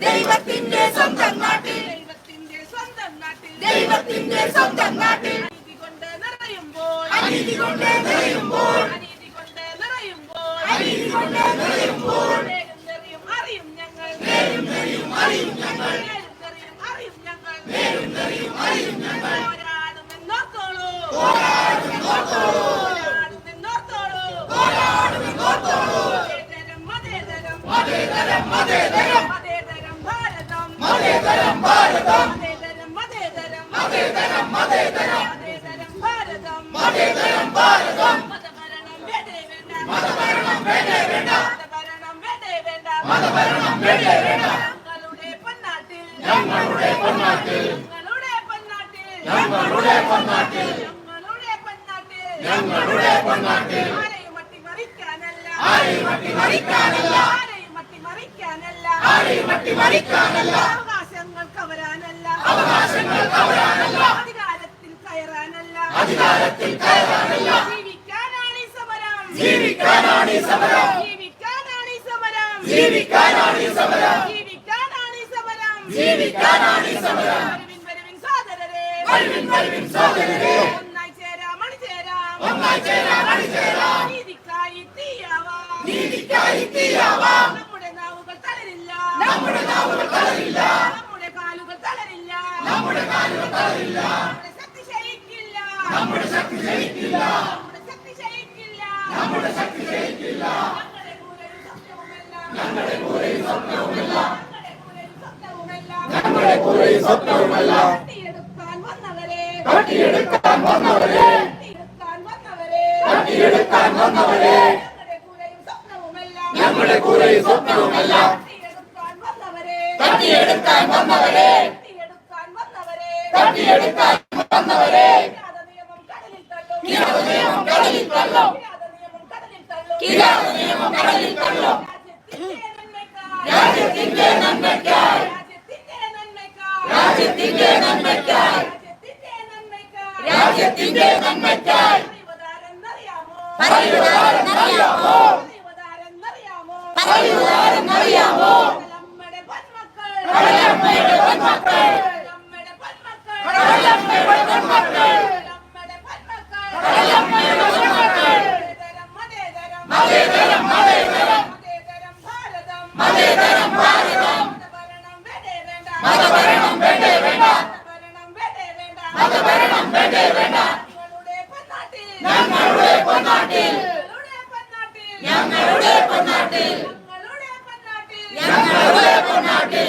ദൈവത്തിന്റെ സ്വന്തം നാട്ടിൽ. ദൈവത്തിന്റെ സ്വന്തം നാട്ടിൽ. ദൈവത്തിന്റെ സ്വന്തം നാട്ടിൽ അനീതി കൊണ്ട് നിറയുമ്പോൾ അനീതി അധികാരത്തിൽ കയറാനല്ല ജീവിക്കാനാണ് സമരം ജീവിക്കാനാണ് ഈ സമരം ഒന്നായി ചേരാം അണിചേരാം ഒന്നായി ചേരാം. അണിചേരാം നീതിക്കായി തീയാവാം. നീതിക്കായി തീയാവാം. നമ്മുടെയും സ്വപ്നവുമല്ല കട്ടിയെടുക്കാൻ വന്നവരെ. കട്ടിയെടുക്കാൻ വന്നവരെ. ഞങ്ങളുടെ കൂടെയും സ്വപ്നവുമല്ല. കട്ടിയെടുക്കാൻ വന്നവരെ. കട്ടിയെടുക്കാൻ വന്നവരെ. നിയമം കടലിൽ തള്ളോ. നിയമം കടലിൽ തള്ളോ. രാജ്യത്തിന്റെ നന്മയ്ക്ക് രാജ്യത്തിന്റെ നന്മയ്ക്കായി. അറിയാമോ? അറിയാമോ? നമ്മുടെ പൊന്മക്കൾ. നമ്മുടെ പൊന്മക്കൾ. ഞങ്ങളുടെ പൊന്നാട്ടിൽ ഞങ്ങളുടെ പൊന്നാട്ടിൽ ഞങ്ങളുടെ പൊന്നാട്ടിൽ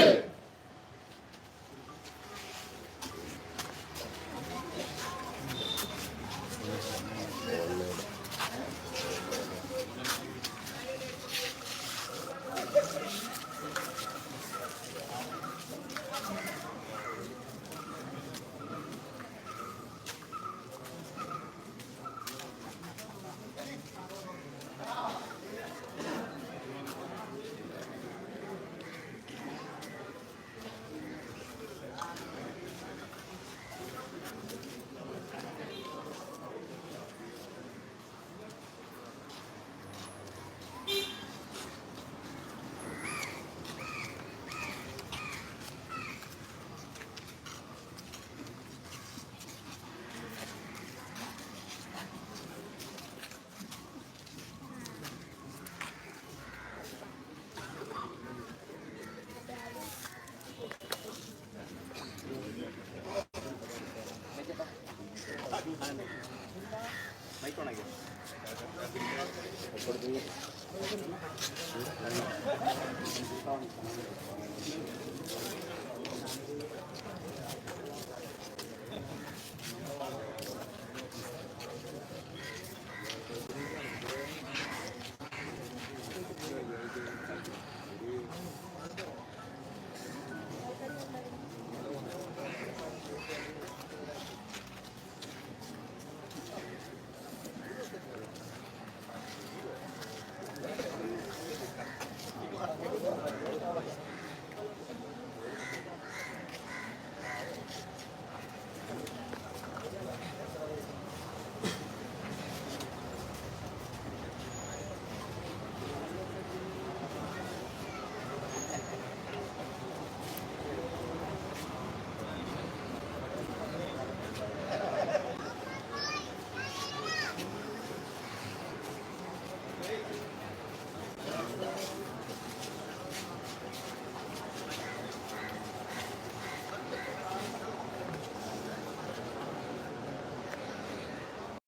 Thank you.